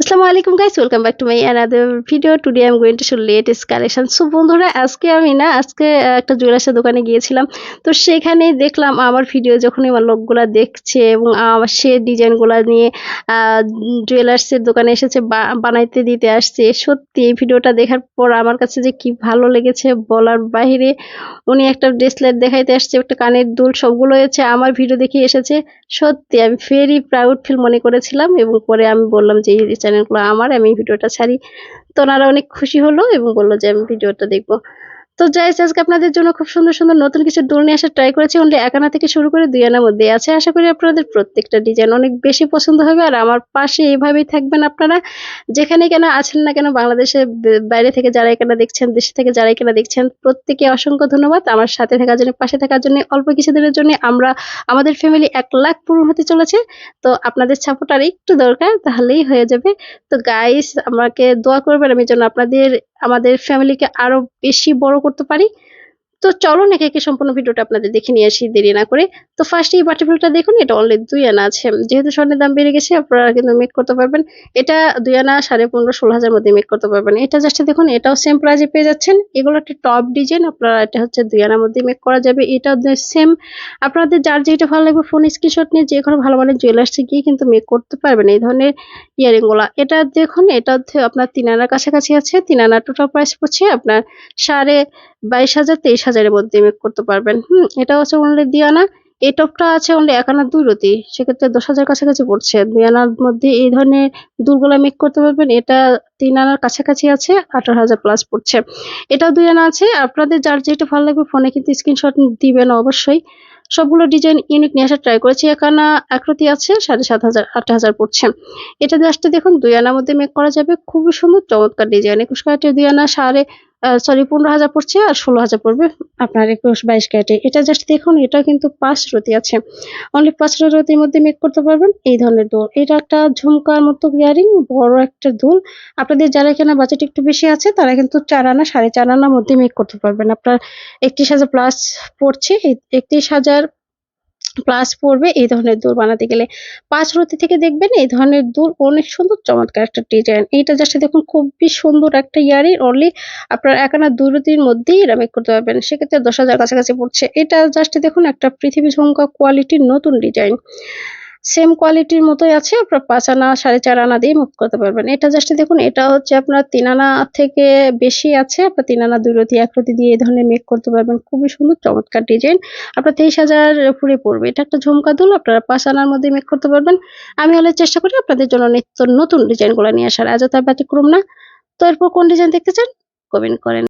আসসালামু আলাইকুম guys welcome back to my another video today I am going to show latest collection so বন্ধুরা, আজকে আমি না, আজকে একটা জুয়েলার্সের দোকানে গিয়েছিলাম। তো সেখানে দেখলাম আমার ভিডিও যখনই আমার লোকগুলা দেখছে এবং আমার সে ডিজাইনগুলো নিয়ে জুয়েলার্সের দোকানে এসেছে বানাইতে দিতে আসছে। সত্যি এই ভিডিওটা দেখার পর আমার কাছে যে কি ভালো লেগেছে বলার বাইরে, উনি একটা ব্রেসলেট দেখাইতে আসছে, একটা কানের দুল সবগুলো হয়েছে আমার ভিডিও দেখে এসেছে। সত্যি আমি ভেরি প্রাউড ফিল মনে করেছিলাম এবং পরে আমি বললাম যে চ্যানেলগুলো আমার, আমি ভিডিওটা ছাড়ি। তো ওনারা অনেক খুশি হলো এবং বলল যে আমি ভিডিওটা দেখব। তো যাই আজকে আপনাদের জন্য খুব সুন্দর সুন্দর নতুন কিছু ডোল নিয়ে আসার ট্রাই করেছি। অনলি এক আনা থেকে শুরু করে দুই আনার মধ্যে আছে। আশা করি আপনাদের প্রত্যেকটা ডিজাইন অনেক বেশি পছন্দ হবে। আর আমার পাশে এইভাবেই থাকবেন আপনারা। যেখানে কেন আছেন না কেন, বাংলাদেশে বাইরে থেকে যারা এখানে দেখছেন, দেশ থেকে যারা এখানে দেখছেন প্রত্যেকে অসংখ্য ধন্যবাদ। আমার সাথে থাকার জন্য, পাশে থাকার জন্য, অল্প কিছুদিনের জন্য আমরা, আমাদের ফ্যামিলি এক লাখ পূরণ হতে চলেছে। তো আপনাদের সাপোর্ট আর একটু দরকার, তাহলেই হয়ে যাবে। তো গাইস আমাকে দোয়া করবেন। আমি যেন আপনাদের, আমাদের ফ্যামিলিকে আরও বেশি বড় করতে পারি তো চলুন একে একে সম্পূর্ণ ভিডিওটা আপনাদের দেখে নিয়ে আসি, দেরি না করে। তো ফার্স্ট এই বাটিফুলটা দেখুন, এটা অনলি দুই আনা আছে। যেহেতু স্বর্ণের দাম বেড়ে গেছে, আপনারা কিন্তু মেক করতে পারবেন। এটা দুই আনা সাড়ে পনেরো ষোলো হাজার মধ্যে মেক করতে পারবেন। এটা জাস্ট দেখুন, এটাও সেম প্রাইজে পেয়ে যাচ্ছেন। এগুলো একটা টপ ডিজাইন আপনারা এটা হচ্ছে দুই আনার মধ্যে মেক করা যাবে। এটা সেম আপনাদের যার যেটা ভালো লাগবে ফোন স্ক্রিনশট নিয়ে যে কোনো ভালো মানের জুয়েলার্সে গিয়ে কিন্তু মেক করতে পারবেন। এই ধরনের ইয়ারিংগুলা। এটা দেখুন, এটা আপনার তিন আনার কাছাকাছি আছে। তিন আনার টোটাল প্রাইস পড়ছে আপনার সাড়ে বাইশ হাজার, তেইশ হাজারের মধ্যে মেক করতে পারবেন। হুম এটা হচ্ছে অনলি দিয়ানা। এই টপটা আছে অনলি এক আনার দুই রতি। সেক্ষেত্রে দশ হাজার কাছাকাছি পড়ছে। দুই আনার মধ্যে এই ধরনের দুলগুলা মেক করতে পারবেন। এটা তিন আনার কাছাকাছি আছে, আঠারো হাজার প্লাস পড়ছে। এটাও দুই আনা আছে। আপনাদের যার যেটা ভালো লাগবে ফোনে কিন্তু স্ক্রিনশট দিবেন অবশ্যই। সবগুলো ডিজাইন ইউনিক নিয়ে আসার ট্রাই করেছি। এখানে আকৃতি আছে, সাড়ে সাত হাজার, আট হাজার পড়ছে। এটা জাস্ট দেখুন, দুই আনার মধ্যে মেক করা যাবে। খুবই সুন্দর, চমৎকার ডিজাইন একুশ ক্যারেটের দুই আনা, সাড়ে সরি পনেরো হাজার পড়ছে আর ষোলো হাজার পড়বে আপনার একুশ, বাইশ ক্যারেটে। এটা জাস্ট দেখুন, এটা কিন্তু পাঁচ রতি আছে। অনলি পাঁচ রতির মধ্যে মেক করতে পারবেন এই ধরনের দোল। এটা একটা ঝুমকার মতো ইয়ারিং বড় একটা দুল। আপনাদের যারা এখানে বাজেট একটু বেশি আছে, তারা কিন্তু চার আনা, সাড়ে চার আনার মধ্যে মেক করতে পারবেন। আপনার একত্রিশ হাজার প্লাস পড়ছে একত্রিশ হাজার প্লাস পড়বে, এই ধরনের দুল বানাতে গেলে পাঁচ রতি থেকে দেখবেন এই ধরনের দুল অনেক সুন্দর চমৎকার একটা ডিজাইন এইটা জাস্ট দেখুন খুবই সুন্দর একটা ইয়ারিং অনলি আপনার এক আনা দুই রতির মধ্যেই মেক করতে পারবেন। সেক্ষেত্রে দশ হাজার কাছাকাছি পড়ছে। এটা জাস্ট দেখুন একটা পৃথিবী ঝুমকা কোয়ালিটির নতুন ডিজাইন সেম কোয়ালিটির মতোই আছে, আপনার পাঁচ আনা, সাড়ে চার আনা দিয়ে মুখ করতে পারবেন। এটা জাস্ট দেখুন, এটা হচ্ছে আপনার তিন আনা থেকে বেশি আছে, আপনার তিন আনা, দুই রতি, এক রতি দিয়ে এই ধরনের মেক করতে পারবেন। খুবই সুন্দর, চমৎকার ডিজাইন আপনার তেইশ হাজার উপরে পড়বে। এটা একটা ঝুমকা দুল, আপনারা পাঁচ আনার মধ্যে মেক করতে পারবেন। আমি হলে চেষ্টা করি আপনাদের জন্য নিত্য নতুন ডিজাইনগুলো নিয়ে আসার, আজ তার ব্যতিক্রম না। তো এরপর কোন ডিজাইন দেখতে চান? কমেন্ট করেন।